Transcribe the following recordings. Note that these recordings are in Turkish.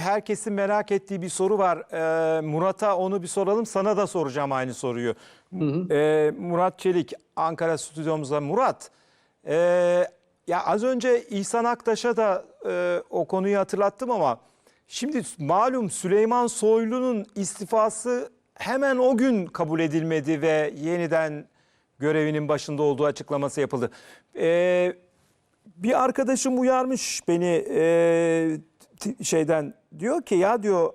Herkesin merak ettiği bir soru var. Ee, Murat'a onu bir soralım. Sana da soracağım aynı soruyu. Ee, Murat Çelik, Ankara stüdyomuzda. Murat, ee, ya az önce İhsan Aktaş'a da ee, o konuyu hatırlattım ama şimdi malum Süleyman Soylu'nun istifası hemen o gün kabul edilmedi ve yeniden görevinin başında olduğu açıklaması yapıldı. Ee, bir arkadaşım uyarmış beni e, şeyden diyor ki ya diyor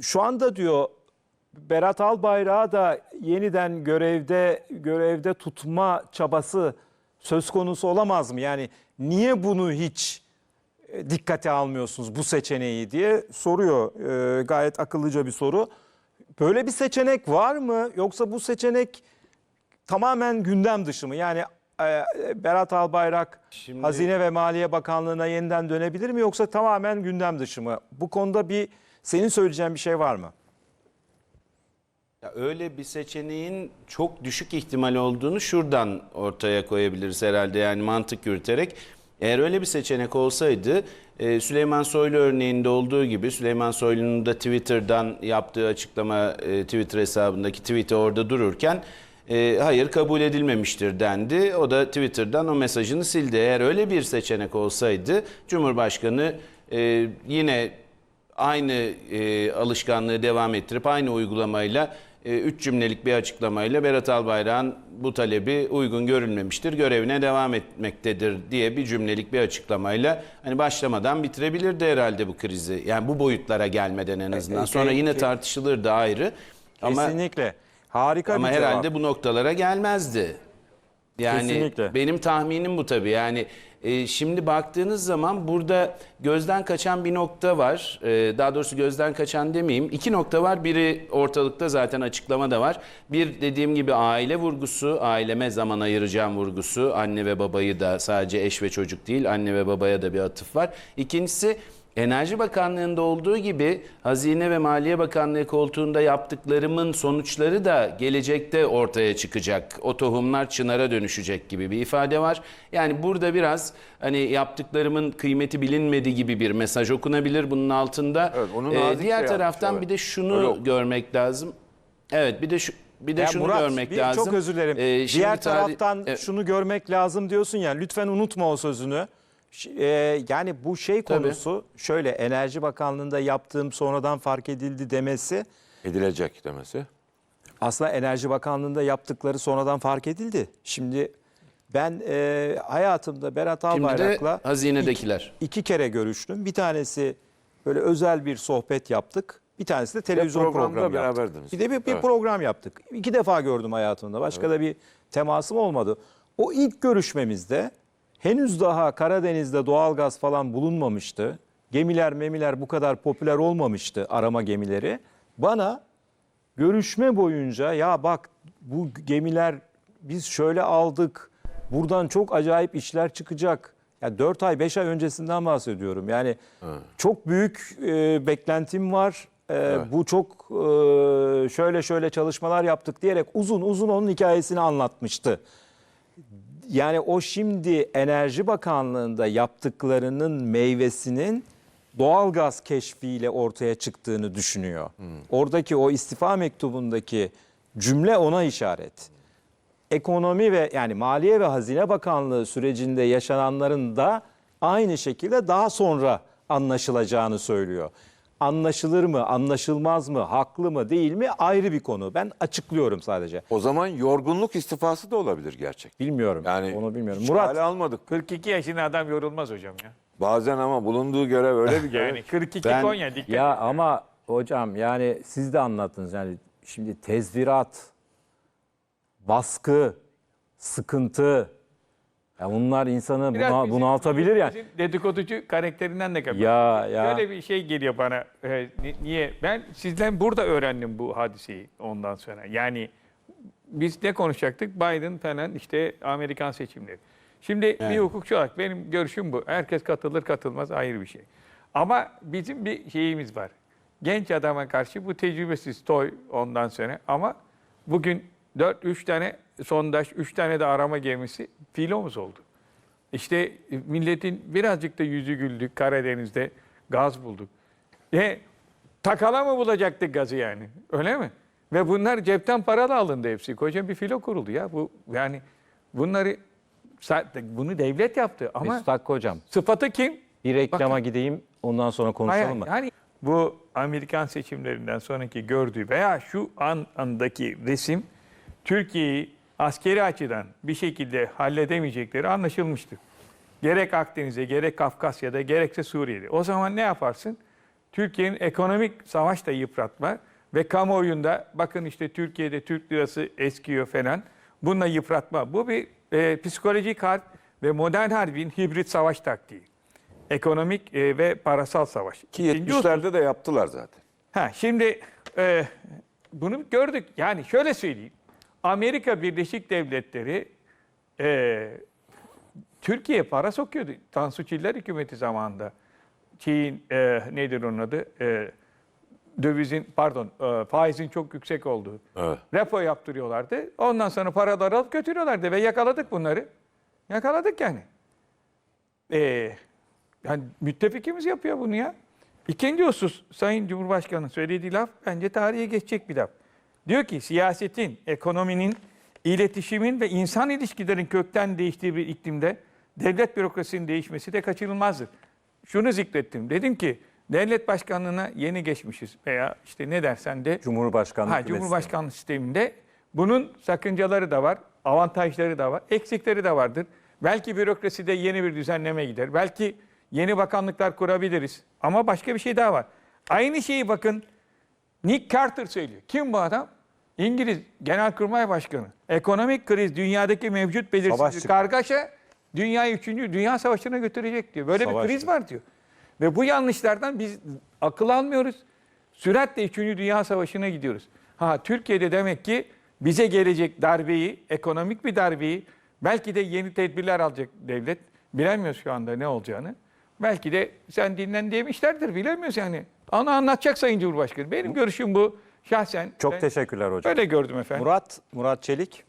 şu anda diyor Berat Albayrak'ı da yeniden görevde görevde tutma çabası söz konusu olamaz mı? Yani niye bunu hiç e, dikkate almıyorsunuz bu seçeneği diye soruyor. E, gayet akıllıca bir soru. Böyle bir seçenek var mı? Yoksa bu seçenek tamamen gündem dışı mı? Yani Berat Albayrak Şimdi- Hazine ve Maliye Bakanlığı'na yeniden dönebilir mi yoksa tamamen gündem dışı mı? Bu konuda bir senin söyleyeceğin bir şey var mı? Ya öyle bir seçeneğin çok düşük ihtimal olduğunu şuradan ortaya koyabiliriz herhalde yani mantık yürüterek. Eğer öyle bir seçenek olsaydı e, Süleyman Soylu örneğinde olduğu gibi Süleyman Soylu'nun da Twitter'dan yaptığı açıklama e, Twitter hesabındaki tweet'i orada dururken e, hayır kabul edilmemiştir dendi. O da Twitter'dan o mesajını sildi. Eğer öyle bir seçenek olsaydı Cumhurbaşkanı e, yine aynı e, alışkanlığı devam ettirip aynı uygulamayla e, üç cümlelik bir açıklamayla Berat Albayrak'ın bu talebi uygun görülmemiştir, görevine devam etmektedir diye bir cümlelik bir açıklamayla hani başlamadan bitirebilirdi herhalde bu krizi. Yani bu boyutlara gelmeden en azından. e, Sonra ke- yine ke- tartışılır da ayrı. Ama Kesinlikle. Harika ama bir cevap. herhalde bu noktalara gelmezdi. Yani Kesinlikle. benim tahminim bu tabii. Yani e, şimdi baktığınız zaman burada gözden kaçan bir nokta var. E, daha doğrusu gözden kaçan demeyeyim. İki nokta var. Biri ortalıkta zaten açıklama da var. Bir dediğim gibi aile vurgusu, aileme zaman ayıracağım vurgusu. Anne ve babayı da sadece eş ve çocuk değil, anne ve babaya da bir atıf var. İkincisi Enerji Bakanlığı'nda olduğu gibi Hazine ve Maliye Bakanlığı koltuğunda yaptıklarımın sonuçları da gelecekte ortaya çıkacak. O tohumlar çınara dönüşecek gibi bir ifade var. Yani burada biraz hani yaptıklarımın kıymeti bilinmedi gibi bir mesaj okunabilir bunun altında. Evet, onu Ee, diğer yapmış, taraftan evet. bir de şunu Öyle görmek lazım. Evet bir de şu bir de Ya şunu Murat, görmek bir- lazım. Çok özür dilerim. Ee, Diğer taraftan Evet. şunu görmek lazım diyorsun ya. Lütfen unutma o sözünü. E, yani bu şey Tabii. konusu şöyle Enerji Bakanlığı'nda yaptığım sonradan fark edildi demesi Edilecek demesi. aslında Enerji Bakanlığı'nda yaptıkları sonradan fark edildi. Şimdi ben e, hayatımda Berat Albayrak'la hazinedekiler. iki, iki kere görüştüm. Bir tanesi böyle özel bir sohbet yaptık. Bir tanesi de televizyon programda programı yaptık. beraberdiniz. Bir de bir, bir Evet. program yaptık. İki defa gördüm hayatımda. Başka da bir temasım olmadı. O ilk görüşmemizde henüz daha Karadeniz'de doğalgaz falan bulunmamıştı. Gemiler memiler bu kadar popüler olmamıştı arama gemileri. Bana görüşme boyunca ya bak bu gemiler biz şöyle aldık. Buradan çok acayip işler çıkacak. Ya 4 ay 5 ay öncesinden bahsediyorum. Yani çok büyük e, beklentim var. E, Bu çok e, şöyle şöyle çalışmalar yaptık diyerek uzun uzun onun hikayesini anlatmıştı. Yani o şimdi Enerji Bakanlığı'nda yaptıklarının meyvesinin doğalgaz keşfiyle ortaya çıktığını düşünüyor. Oradaki o istifa mektubundaki cümle ona işaret. Ekonomi ve yani Maliye ve Hazine Bakanlığı sürecinde yaşananların da aynı şekilde daha sonra anlaşılacağını söylüyor. Anlaşılır mı, anlaşılmaz mı, haklı mı, değil mi ayrı bir konu. Ben açıklıyorum sadece. O zaman yorgunluk istifası da olabilir gerçek. Bilmiyorum. Yani onu bilmiyorum. Murat hale almadık. 42 yaşında adam yorulmaz hocam ya. Bazen ama bulunduğu görev öyle bir görev. Yani 42 Ben- Konya dikkat. Ya ama hocam yani siz de anlattınız yani şimdi tezvirat, baskı, sıkıntı ya bunlar insanı Biraz buna, bizim- bunaltabilir yani. bizim Dedikoducu karakterinden de kapatıyor. Ya ya Şöyle bir şey geliyor bana. e, ni- niye? Ben sizden burada öğrendim bu hadiseyi ondan sonra. Yani biz ne konuşacaktık? Biden falan işte Amerikan seçimleri. Şimdi bir Evet. hukukçu olarak benim görüşüm bu. Herkes katılır katılmaz ayrı bir şey. Ama bizim bir şeyimiz var. Genç adama karşı bu tecrübesiz toy ondan sonra. Ama bugün 4-3 tane sondaj, 3 tane de arama gemisi filomuz oldu. İşte milletin birazcık da yüzü güldük. Karadeniz'de gaz bulduk. E, takala mı bulacaktık gazı yani? Öyle mi? Ve bunlar cepten paralı alındı hepsi. Koca bir filo kuruldu ya. Bu yani bunları bunu devlet yaptı ama Mesut Hakkı hocam sıfatı kim? bir reklama gideyim ondan sonra konuşalım Hayır, mı? yani bu Amerikan seçimlerinden sonraki gördüğü veya şu an andaki resim Türkiye'yi askeri açıdan bir şekilde halledemeyecekleri anlaşılmıştı. Gerek Akdeniz'e, gerek Kafkasya'da, gerekse Suriye'de. O zaman ne yaparsın? Türkiye'nin ekonomik savaşta yıpratma ve kamuoyunda bakın işte Türkiye'de Türk lirası eskiyor falan. Bununla yıpratma. Bu bir e, psikolojik harp ve modern harbin hibrit savaş taktiği. Ekonomik e, ve parasal savaş. Ki İkinci husus- 70'lerde de yaptılar zaten. Ha, şimdi e, bunu gördük. Yani şöyle söyleyeyim. Amerika Birleşik Devletleri e, Türkiye'ye para sokuyordu. Tansu Çiller hükümeti zamanında. Şeyin, e, nedir onun adı? E, dövizin, pardon, e, faizin çok yüksek olduğu. Evet. Repo yaptırıyorlardı. Ondan sonra paraları alıp götürüyorlardı ve yakaladık bunları. Yakaladık yani. Ee, yani müttefikimiz yapıyor bunu ya. İkinci husus Sayın Cumhurbaşkanı'nın söylediği laf bence tarihe geçecek bir laf. Diyor ki siyasetin, ekonominin, iletişimin ve insan ilişkilerin kökten değiştiği bir iklimde devlet bürokrasisinin değişmesi de kaçınılmazdır. Şunu zikrettim. Dedim ki devlet başkanlığına yeni geçmişiz veya işte ne dersen de Cumhurbaşkanlığı Ha, Cumhurbaşkanlığı sisteminde bunun sakıncaları da var, avantajları da var, eksikleri de vardır. Belki bürokraside yeni bir düzenleme gider. Belki yeni bakanlıklar kurabiliriz. Ama başka bir şey daha var. Aynı şeyi bakın Nick Carter söylüyor. Kim bu adam? İngiliz Genelkurmay Başkanı. Ekonomik kriz dünyadaki mevcut belirsizlik, kargaşa dünyayı 3. Dünya Savaşı'na götürecek diyor. Böyle Savaş bir kriz çıktı. var diyor. Ve bu yanlışlardan biz akıl almıyoruz. Süratle 3. Dünya Savaşı'na gidiyoruz. Ha Türkiye'de demek ki bize gelecek darbeyi, ekonomik bir darbeyi, belki de yeni tedbirler alacak devlet. Bilemiyoruz şu anda ne olacağını. Belki de sen dinlen demişlerdir, bilemiyoruz yani. Onu anlatacak Sayın Cumhurbaşkanı. Benim görüşüm bu. Şahsen Çok ben teşekkürler hocam. Böyle gördüm efendim. Murat, Murat Çelik.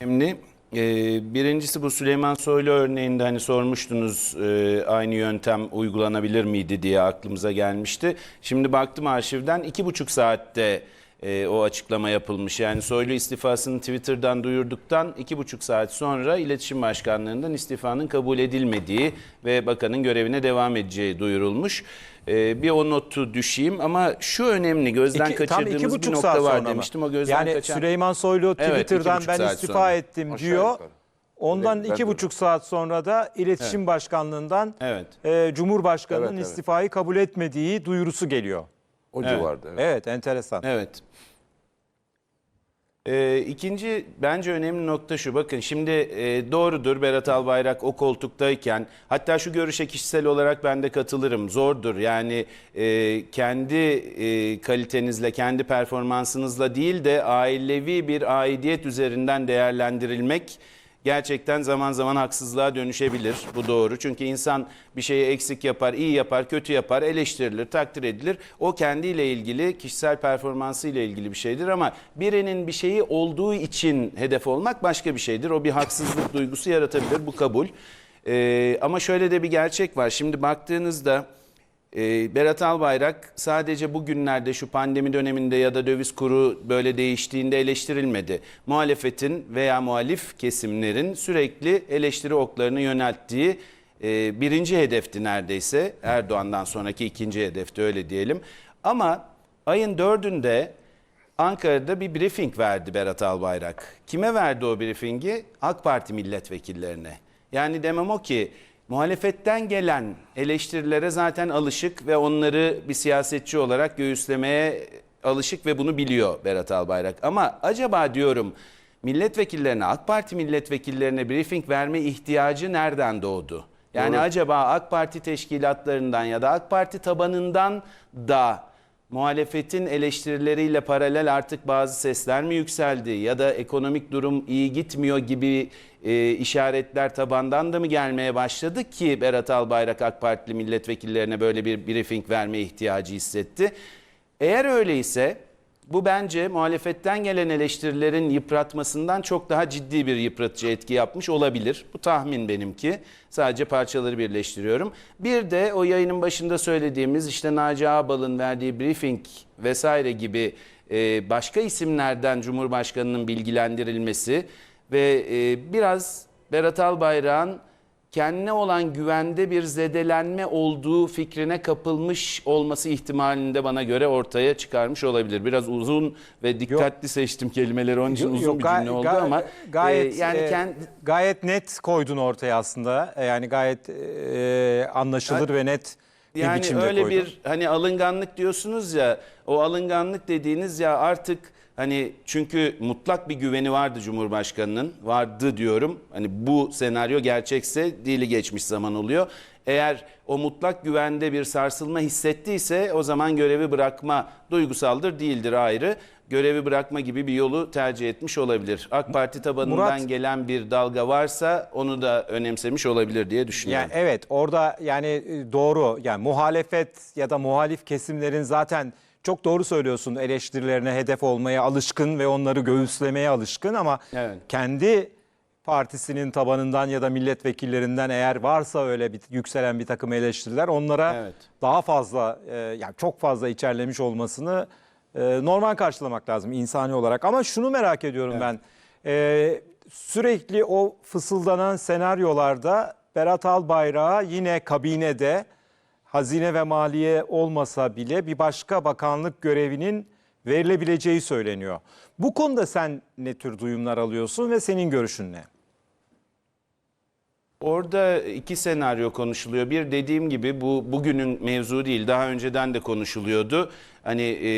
önemli. Ee, birincisi bu Süleyman Soylu örneğinde hani sormuştunuz e, aynı yöntem uygulanabilir miydi diye aklımıza gelmişti. Şimdi baktım arşivden iki buçuk saatte e, o açıklama yapılmış. Yani Soylu istifasını Twitter'dan duyurduktan iki buçuk saat sonra iletişim başkanlığından istifanın kabul edilmediği ve bakanın görevine devam edeceği duyurulmuş. E, bir o notu düşeyim ama şu önemli gözden İki- tam kaçırdığımız iki bir buçuk nokta saat var sonra mı? demiştim. O gözden yani kaçan... Süleyman Soylu Evet, Twitter'dan iki ben istifa sonra. ettim Aşağı diyor. yukarı. Ondan ben iki buçuk saat sonra da iletişim başkanlığından Evet. e, Cumhurbaşkanı'nın Evet, evet. istifayı kabul etmediği duyurusu geliyor. O Evet. civarda. evet. Evet, enteresan. Evet. Ee, ikinci bence önemli nokta şu. Bakın şimdi e, doğrudur Berat Albayrak o koltuktayken hatta şu görüşe kişisel olarak ben de katılırım. Zordur yani e, kendi e, kalitenizle kendi performansınızla değil de ailevi bir aidiyet üzerinden değerlendirilmek gerçekten zaman zaman haksızlığa dönüşebilir. Bu doğru. Çünkü insan bir şeyi eksik yapar, iyi yapar, kötü yapar, eleştirilir, takdir edilir. O kendiyle ilgili, kişisel performansıyla ilgili bir şeydir ama birinin bir şeyi olduğu için hedef olmak başka bir şeydir. O bir haksızlık duygusu yaratabilir. Bu kabul. Ee, ama şöyle de bir gerçek var. Şimdi baktığınızda ee, Berat Albayrak sadece bugünlerde şu pandemi döneminde ya da döviz kuru böyle değiştiğinde eleştirilmedi. Muhalefetin veya muhalif kesimlerin sürekli eleştiri oklarını yönelttiği e, birinci hedefti neredeyse. Erdoğan'dan sonraki ikinci hedefti öyle diyelim. Ama ayın dördünde Ankara'da bir briefing verdi Berat Albayrak. Kime verdi o briefingi? AK Parti milletvekillerine. Yani demem o ki muhalefetten gelen eleştirilere zaten alışık ve onları bir siyasetçi olarak göğüslemeye alışık ve bunu biliyor Berat Albayrak. Ama acaba diyorum milletvekillerine, AK Parti milletvekillerine briefing verme ihtiyacı nereden doğdu? Yani acaba AK Parti teşkilatlarından ya da AK Parti tabanından da muhalefetin eleştirileriyle paralel artık bazı sesler mi yükseldi ya da ekonomik durum iyi gitmiyor gibi e, işaretler tabandan da mı gelmeye başladı ki Berat Albayrak AK Partili milletvekillerine böyle bir briefing verme ihtiyacı hissetti? Eğer öyleyse Bu bence muhalefetten gelen eleştirilerin yıpratmasından çok daha ciddi bir yıpratıcı etki yapmış olabilir. Bu tahmin benimki. Sadece parçaları birleştiriyorum. Bir de o yayının başında söylediğimiz işte Naci Ağbal'ın verdiği briefing vesaire gibi e, başka isimlerden Cumhurbaşkanı'nın bilgilendirilmesi ve e, biraz Berat Albayrak'ın kendine olan güvende bir zedelenme olduğu fikrine kapılmış olması ihtimalini de bana göre ortaya çıkarmış olabilir. Biraz uzun ve dikkatli seçtim kelimeleri onun için Yok, uzun yok, bir cümle oldu ama gayet e, yani e, kend- gayet net koydun ortaya aslında. E, Yani gayet e, anlaşılır ve net bir yani öyle koydun. bir hani alınganlık diyorsunuz ya o alınganlık dediğiniz ya artık hani çünkü mutlak bir güveni vardı Cumhurbaşkanı'nın vardı diyorum. Hani bu senaryo gerçekse dili geçmiş zaman oluyor. Eğer o mutlak güvende bir sarsılma hissettiyse o zaman görevi bırakma duygusaldır değildir ayrı. Görevi bırakma gibi bir yolu tercih etmiş olabilir. AK Parti tabanından Murat- gelen bir dalga varsa onu da önemsemiş olabilir diye düşünüyorum. Yani evet orada yani e, doğru yani muhalefet ya da muhalif kesimlerin zaten çok doğru söylüyorsun eleştirilerine hedef olmaya alışkın ve onları göğüslemeye alışkın ama Evet. kendi partisinin tabanından ya da milletvekillerinden eğer varsa öyle bir yükselen bir takım eleştiriler onlara Evet. daha fazla e, yani çok fazla içerlemiş olmasını e, normal karşılamak lazım insani olarak. Ama şunu merak ediyorum ben. E, sürekli o fısıldanan senaryolarda Berat Albayrak'a yine kabinede hazine ve maliye olmasa bile bir başka bakanlık görevinin verilebileceği söyleniyor. Bu konuda sen ne tür duyumlar alıyorsun ve senin görüşün ne? Orada iki senaryo konuşuluyor. Bir dediğim gibi bu bugünün mevzu değil. Daha önceden de konuşuluyordu. Hani e,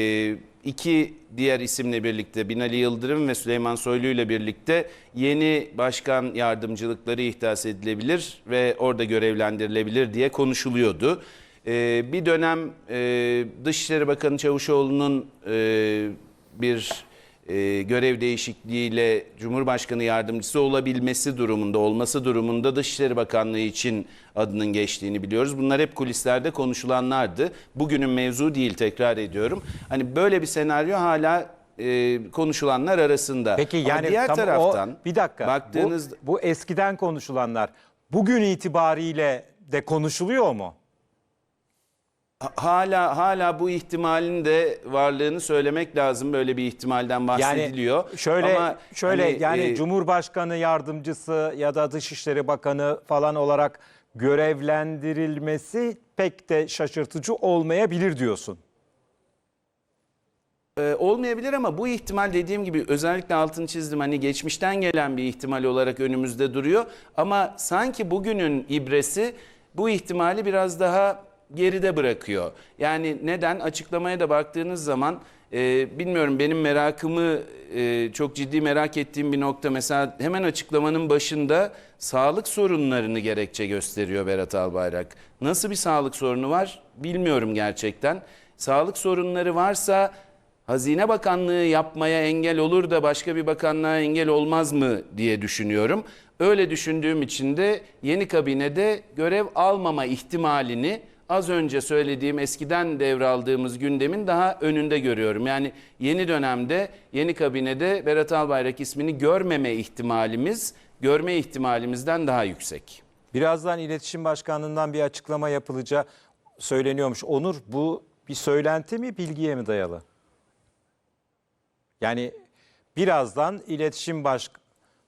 iki diğer isimle birlikte Binali Yıldırım ve Süleyman Soylu ile birlikte yeni başkan yardımcılıkları ihdas edilebilir ve orada görevlendirilebilir diye konuşuluyordu. E, bir dönem e, Dışişleri Bakanı Çavuşoğlu'nun e, bir e, görev değişikliğiyle Cumhurbaşkanı yardımcısı olabilmesi durumunda, olması durumunda Dışişleri Bakanlığı için adının geçtiğini biliyoruz. Bunlar hep kulislerde konuşulanlardı. Bugünün mevzu değil tekrar ediyorum. Hani böyle bir senaryo hala e, konuşulanlar arasında. Peki Ama yani diğer tam taraftan o, bir dakika. baktığınız bu, bu eskiden konuşulanlar bugün itibariyle de konuşuluyor mu? Hala hala bu ihtimalin de varlığını söylemek lazım. Böyle bir ihtimalden bahsediliyor. Yani şöyle Ama şöyle hani, yani e, Cumhurbaşkanı yardımcısı ya da Dışişleri Bakanı falan olarak görevlendirilmesi pek de şaşırtıcı olmayabilir diyorsun. Ee, olmayabilir ama bu ihtimal dediğim gibi özellikle altını çizdim hani geçmişten gelen bir ihtimal olarak önümüzde duruyor. Ama sanki bugünün ibresi bu ihtimali biraz daha geride bırakıyor. Yani neden açıklamaya da baktığınız zaman e, bilmiyorum benim merakımı e, çok ciddi merak ettiğim bir nokta mesela hemen açıklamanın başında sağlık sorunlarını gerekçe gösteriyor Berat Albayrak. Nasıl bir sağlık sorunu var bilmiyorum gerçekten. Sağlık sorunları varsa Hazine Bakanlığı yapmaya engel olur da başka bir bakanlığa engel olmaz mı diye düşünüyorum. Öyle düşündüğüm için de yeni kabinede görev almama ihtimalini az önce söylediğim eskiden devraldığımız gündemin daha önünde görüyorum. Yani yeni dönemde yeni kabinede Berat Albayrak ismini görmeme ihtimalimiz görme ihtimalimizden daha yüksek. Birazdan İletişim Başkanlığı'ndan bir açıklama yapılacağı söyleniyormuş. Onur bu bir söylenti mi bilgiye mi dayalı? Yani birazdan İletişim Baş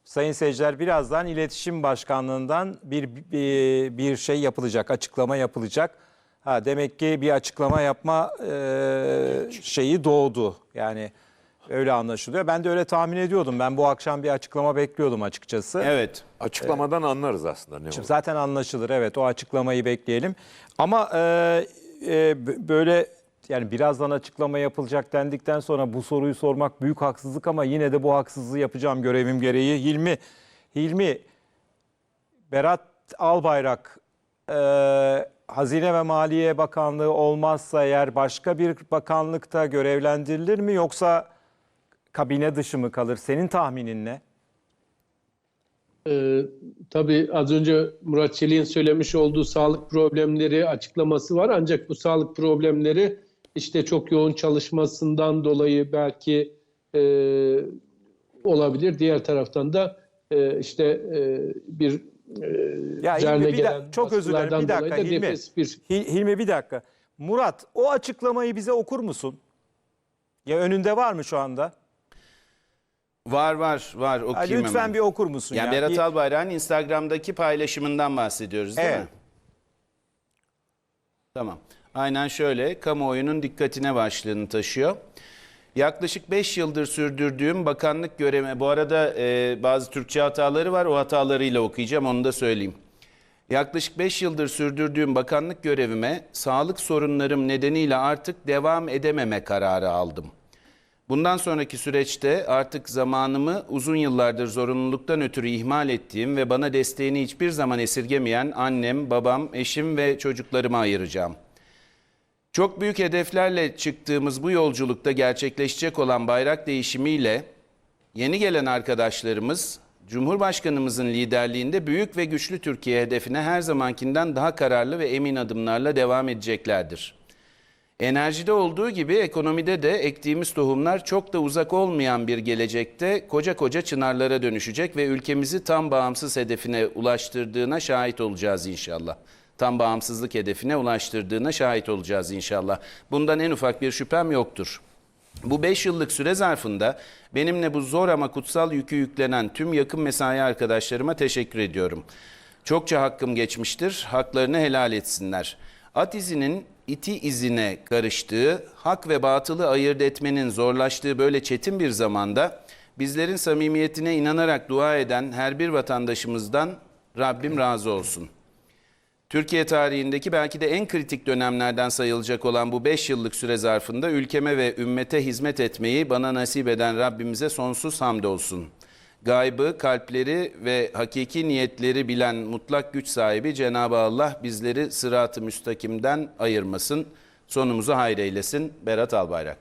Sayın seyirciler birazdan İletişim Başkanlığı'ndan bir, bir bir şey yapılacak, açıklama yapılacak. Ha demek ki bir açıklama yapma e, şeyi doğdu. Yani öyle anlaşılıyor. Ben de öyle tahmin ediyordum. Ben bu akşam bir açıklama bekliyordum açıkçası. Evet. Açıklamadan anlarız aslında ne Şimdi olur. Zaten anlaşılır evet o açıklamayı bekleyelim. Ama e, e, b- böyle yani birazdan açıklama yapılacak dendikten sonra bu soruyu sormak büyük haksızlık ama yine de bu haksızlığı yapacağım görevim gereği. Hilmi, Hilmi Berat Albayrak e, Hazine ve Maliye Bakanlığı olmazsa eğer başka bir bakanlıkta görevlendirilir mi yoksa kabine dışı mı kalır? Senin tahminin ne? Ee, tabii az önce Murat Çelik'in söylemiş olduğu sağlık problemleri açıklaması var. Ancak bu sağlık problemleri işte çok yoğun çalışmasından dolayı belki e, olabilir. Diğer taraftan da e, işte e, bir Ya üzerine Hilmi gelen dakika, çok özür dilerim. Bir dakika da Hilmi. bir Hil- Hilmi bir dakika. Murat o açıklamayı bize okur musun? Ya önünde var mı şu anda? Var var var Ha, okuyayım lütfen hemen. bir okur musun? Ya ya? Berat Bir- Albayrak'ın Instagram'daki paylaşımından bahsediyoruz değil Evet. mi? Tamam. Aynen şöyle kamuoyunun dikkatine başlığını taşıyor. Yaklaşık 5 yıldır sürdürdüğüm bakanlık görevime, bu arada e, bazı Türkçe hataları var o hatalarıyla okuyacağım onu da söyleyeyim. Yaklaşık 5 yıldır sürdürdüğüm bakanlık görevime sağlık sorunlarım nedeniyle artık devam edememe kararı aldım. Bundan sonraki süreçte artık zamanımı uzun yıllardır zorunluluktan ötürü ihmal ettiğim ve bana desteğini hiçbir zaman esirgemeyen annem, babam, eşim ve çocuklarıma ayıracağım. Çok büyük hedeflerle çıktığımız bu yolculukta gerçekleşecek olan bayrak değişimiyle yeni gelen arkadaşlarımız Cumhurbaşkanımızın liderliğinde büyük ve güçlü Türkiye hedefine her zamankinden daha kararlı ve emin adımlarla devam edeceklerdir. Enerjide olduğu gibi ekonomide de ektiğimiz tohumlar çok da uzak olmayan bir gelecekte koca koca çınarlara dönüşecek ve ülkemizi tam bağımsız hedefine ulaştırdığına şahit olacağız inşallah. Tam bağımsızlık hedefine ulaştırdığına şahit olacağız inşallah. Bundan en ufak bir şüphem yoktur. Bu 5 yıllık süre zarfında benimle bu zor ama kutsal yükü yüklenen tüm yakın mesai arkadaşlarıma teşekkür ediyorum. Çokça hakkım geçmiştir, haklarını helal etsinler. At izinin iti izine karıştığı, hak ve batılı ayırt etmenin zorlaştığı böyle çetin bir zamanda bizlerin samimiyetine inanarak dua eden her bir vatandaşımızdan Rabbim razı olsun. Türkiye tarihindeki belki de en kritik dönemlerden sayılacak olan bu 5 yıllık süre zarfında ülkeme ve ümmete hizmet etmeyi bana nasip eden Rabbimize sonsuz hamdolsun. Gaybı, kalpleri ve hakiki niyetleri bilen mutlak güç sahibi Cenab-ı Allah bizleri sırat-ı müstakimden ayırmasın. Sonumuzu hayır eylesin. Berat Albayrak.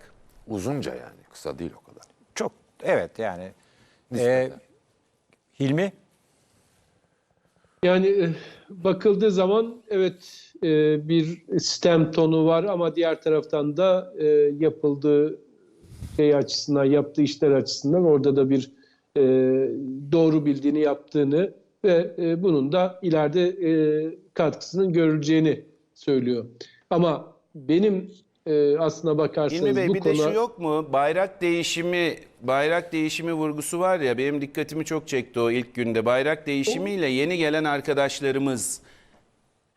Uzunca yani kısa değil o kadar. Çok evet yani. Ee, Hilmi Yani e, bakıldığı zaman evet e, bir sistem tonu var ama diğer taraftan da e, yapıldığı şey açısından, yaptığı işler açısından orada da bir e, doğru bildiğini yaptığını ve e, bunun da ileride e, katkısının görüleceğini söylüyor. Ama benim e, aslına bakarsanız İlmi Bey bu bir de konu şu yok mu? Bayrak değişimi, bayrak değişimi vurgusu var ya benim dikkatimi çok çekti o ilk günde. Bayrak değişimiyle yeni gelen arkadaşlarımız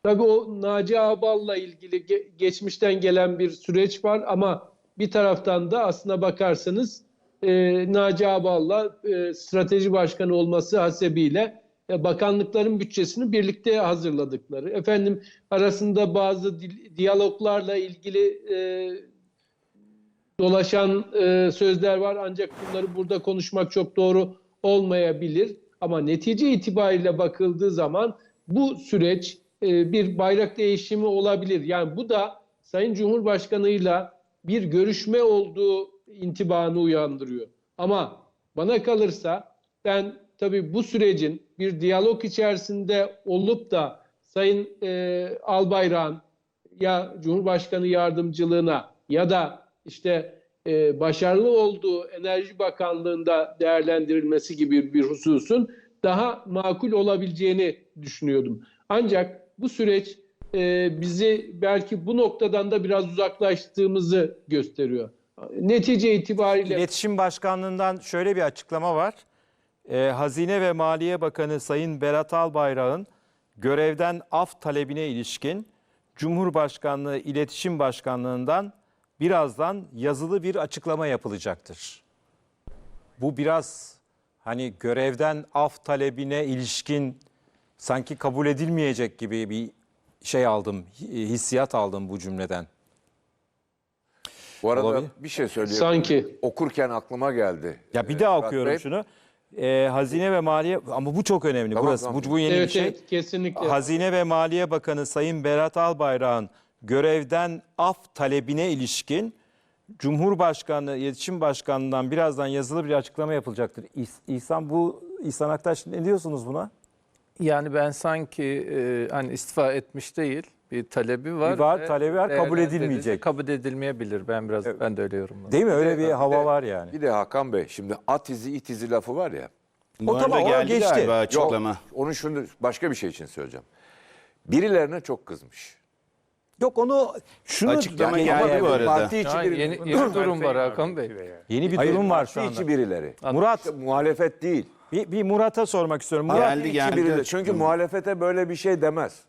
Tabii o Naci Ağbal'la ilgili ge- geçmişten gelen bir süreç var ama bir taraftan da aslına bakarsanız e, Naci Ağbal'la e, strateji başkanı olması hasebiyle e, bakanlıkların bütçesini birlikte hazırladıkları. Efendim arasında bazı di- diyaloglarla ilgili e, dolaşan e, sözler var ancak bunları burada konuşmak çok doğru olmayabilir. Ama netice itibariyle bakıldığı zaman bu süreç e, bir bayrak değişimi olabilir. Yani bu da Sayın Cumhurbaşkanı'yla bir görüşme olduğu intibanı uyandırıyor. Ama bana kalırsa ben tabii bu sürecin bir diyalog içerisinde olup da Sayın e, Albayrak'ın ya Cumhurbaşkanı yardımcılığına ya da işte e, başarılı olduğu Enerji Bakanlığı'nda değerlendirilmesi gibi bir hususun daha makul olabileceğini düşünüyordum. Ancak bu süreç e, bizi belki bu noktadan da biraz uzaklaştığımızı gösteriyor. Netice itibariyle İletişim Başkanlığı'ndan şöyle bir açıklama var. Ee, Hazine ve Maliye Bakanı Sayın Berat Albayrak'ın görevden af talebine ilişkin Cumhurbaşkanlığı İletişim Başkanlığı'ndan birazdan yazılı bir açıklama yapılacaktır. Bu biraz hani görevden af talebine ilişkin sanki kabul edilmeyecek gibi bir şey aldım, hissiyat aldım bu cümleden. Bu arada Olabilir. bir şey söyleyeyim. Sanki. Okurken aklıma geldi. Ya bir Ee, daha Murat okuyorum Bey, şunu. Ee, Hazine ve Maliye ama bu çok önemli. Tamam, Burası tamam. bu, bu yeni evet, bir şey. evet kesinlikle. Hazine ve Maliye Bakanı Sayın Berat Albayrak'ın görevden af talebine ilişkin Cumhurbaşkanlığı İletişim Başkanlığı'ndan birazdan yazılı bir açıklama yapılacaktır. İhs- İhsan bu İhsan Aktaş ne diyorsunuz buna? Yani ben sanki e, hani istifa etmiş değil bir talebi var. Bir var, ve talebi var, kabul edilmeyecek. Kabul edilmeyebilir. Ben biraz ben de öyle yorumladım. Değil mi? Öyle bir Bir de- hava var yani. Bir de Hakan Bey şimdi at izi it izi lafı var ya. O tamam, o geldi geçti. galiba Yok, açıklama. onu şunu başka bir şey için söyleyeceğim. Birilerine çok kızmış. Yok onu şunu Açıklama Yani geldi ama bu arada. Parti içi Ya biri- yeni, yeni durum var Hakan Bey. Yeni bir Hayır, durum var şu anda. içi birileri. Murat İşte muhalefet değil. bir, bir Murat'a sormak istiyorum. Murat Geldi Parti içi geldi. birileri. Çünkü muhalefete böyle bir şey demez.